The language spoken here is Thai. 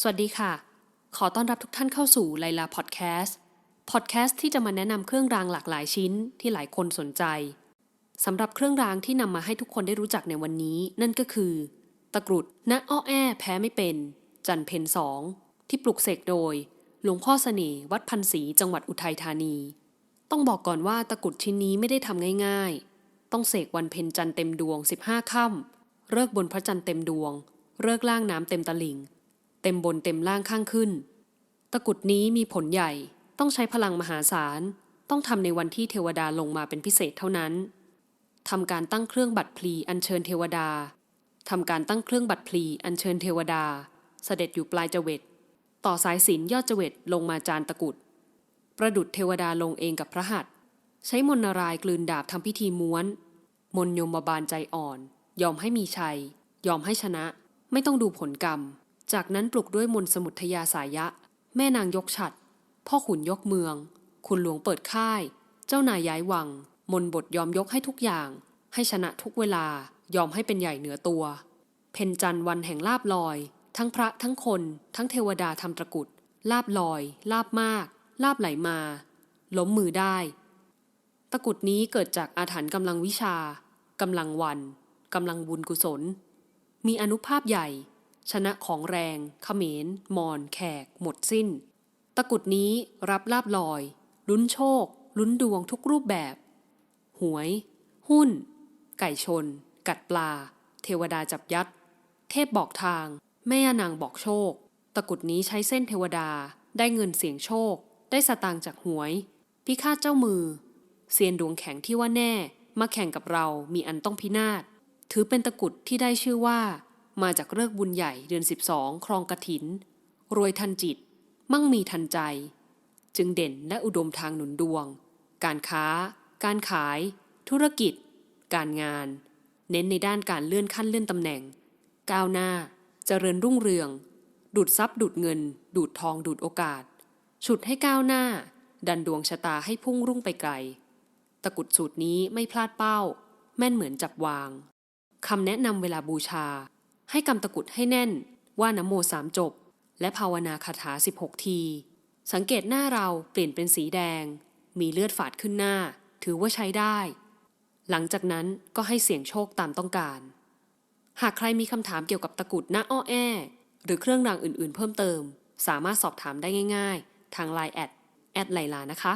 สวัสดีค่ะ ขอต้อนรับทุกท่านเข้าสู่ไลลาพอดแคสต์พอดแคสต์ที่จะมาแนะนำเครื่องรางหลากหลายชิ้นที่หลายคนสนใจสำหรับเครื่องรางที่นำมาให้ทุกคนได้รู้จักในวันนี้ นั่นก็คือ ตะกรุดณอ้อแอแพ้ไม่เป็น จันเพนสองที่ปลุกเสกโดย หลวงพ่อเสน่ห์วัดพันศรีจังหวัดอุทัยธานี ต้องบอกก่อนว่าตะกรุดชิ้นนี้ไม่ได้ทำง่ายๆ ต้องเสกวันเพ็ญจันเต็มดวง 15ค่ำเลิกบนพระจันทร์เต็มดวงเลิกล่างน้ำเต็มตลิ่ง เต็มบนเต็มล่างข้างขึ้น ตะกรุดนี้มีผลใหญ่ต้องใช้พลังมหาศาล ต้องทำในวันที่เทวดาลงมาเป็นพิเศษเท่านั้นทำการตั้งเครื่องบัตรพลีอัญเชิญเทวดาทำการตั้งเครื่องบัตรพลีอัญเชิญเทวดา เสด็จอยู่ปลายจเวตต่อสายสิญจนยอดจเวตลงมาจานตะกรุด ประดุดเทวดาลงเองกับพระหัตถ์ใช้มนารายกลืนดาบทำพิธีม้วน มนยมบาลใจอ่อน ยอมให้มีชัย ยอมให้ชนะ ไม่ต้องดูผลกรรม จากนั้นปลุกด้วยมนสมุทยาสายะ แม่นางยกฉัด พ่อขุนยกเมือง คุณหลวงเปิดค่าย เจ้านายย้ายวัง มนบทยอมยกให้ทุกอย่าง ให้ชนะทุกเวลายอมให้เป็นใหญ่เหนือตัว เพนจันวันแห่งลาบลอย ทั้งพระทั้งคน ทั้งเทวดาทำตะกุดลาบลอย ลาบมาก ลาบไหลมา ล้มมือได้ ตะกุดนี้เกิดจากอาถรรพ์กำลังวิชากำลังวันกำลังบุญกุศล มีอนุภาพใหญ่ ชนะของแรงเขมรมอน แขก หมดสิ้น ตะกุดนี้รับลาบลอย ลุ้นโชค ลุ้นดวงทุกรูปแบบ หวย หุ้น ไก่ชน กัดปลา เทวดาจับยัด เทพบอกทาง แม่นางบอกโชค ตะกุดนี้ใช้เส้นเทวดา ได้เงินเสียงโชค ได้สตางค์จากหวย พิฆาตเจ้ามือ เซียนดวงแข็งที่ว่าแน่ มาแข่งกับเรามีอันต้องพินาศ ถือเป็นตะกุดที่ได้ชื่อว่า มาจากเลิกบุญใหญ่เดือน 12 ครองกระถิน รวยทันจิต มั่งมีทันใจ จึงเด่นและอุดมทางหนุนดวง การค้า การขาย ธุรกิจ การงาน เน้นในด้านการเลื่อนขั้นเลื่อนตำแหน่ง ก้าวหน้า เจริญรุ่งเรือง ดูดทรัพย์ดูดเงิน ดูดทองดูดโอกาส ฉุดให้ก้าวหน้า ดันดวงชะตาให้พุ่งรุ่งไปไกล ตะกุดสูตรนี้ไม่พลาดเป้า แม่นเหมือนจับวางคำแนะนำเวลาบูชา ให้กำตะกุดให้แน่น ว่านโมสามจบ และภาวนาคาถา 16 ที สังเกตหน้าเราเปลี่ยนเป็นสีแดง มีเลือดฝาดขึ้นหน้า ถือว่าใช้ได้ หลังจากนั้นก็ให้เสี่ยงโชคตามต้องการ หากใครมีคำถามเกี่ยวกับตะกุดหน้าอ้อแอ หรือเครื่องรางอื่นๆ เพิ่มเติม สามารถสอบถามได้ง่าย ๆ ทาง Line แอดแอดไลลานะคะ